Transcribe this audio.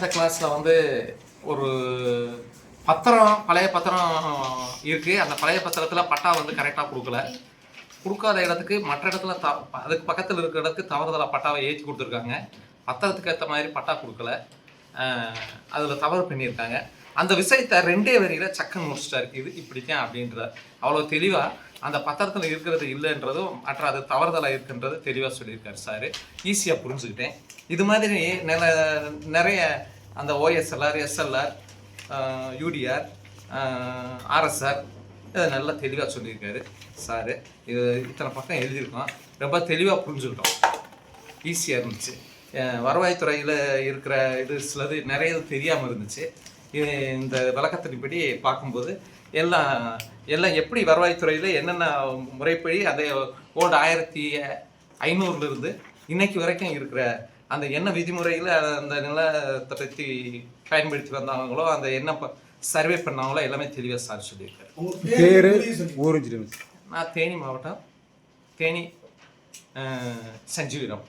இந்த கிளாஸில் வந்து ஒரு பத்திரம் பழைய பத்திரம் இருக்குது அந்த பழைய பத்திரத்தில் பட்டா வந்து கரெக்டாக கொடுக்கல. கொடுக்காத இடத்துக்கு மற்ற இடத்துல த அதுக்கு பக்கத்தில் இருக்கிற இடத்துக்கு தவறுதலாக பட்டாவை ஏற்றி கொடுத்துருக்காங்க. பத்திரத்துக்கு ஏற்ற மாதிரி பட்டா கொடுக்கல. அதில் தவறு பண்ணியிருக்காங்க. அந்த விஷயத்தை ரெண்டே வரியில் சக்கன் முடிச்சிட்டாரு. இது இப்படித்தான் அப்படின்றார் அவ்வளோ தெளிவாக அந்த பத்திரத்தில் இருக்கிறது இல்லைன்றதும் மற்ற அது தவறுதலாக இருக்குன்றது தெளிவாக சொல்லியிருக்காரு சார். ஈஸியாக புரிஞ்சுக்கிட்டேன். இது மாதிரி நில நிறைய அந்த ஓஎஸ்எல்ஆர் எஸ்எல்ஆர் யூடிஆர் ஆர்எஸ்ஆர் இதை நல்லா தெளிவாக சொல்லியிருக்காரு சார். இது இத்தனை பக்கம் எழுதியிருக்கோம். ரொம்ப தெளிவாக புரிஞ்சுக்கிட்டோம். ஈஸியாக இருந்துச்சு. வருவாய்த்துறையில் இருக்கிற இது சிலது நிறைய இது தெரியாமல் இருந்துச்சு. இந்த விளக்கத்தின்படி பார்க்கும்போது எல்லாம் எல்லாம் எப்படி வருவாய்த்துறையில் என்னென்ன முறைப்படி அந்த ஓல்டு ஆயிரத்தி ஐநூறுலேருந்து இன்னைக்கு வரைக்கும் இருக்கிற அந்த என்ன விதிமுறையில் அந்த நிலத்தை பற்றி பயன்படுத்தி வந்தாங்களோ அந்த என்ன சர்வே பண்ணாங்களோ எல்லாமே தெளிவாக சார் சொல்லியிருக்காரு. நான் தேனி மாவட்டம் தேனி சஞ்சீவிரம்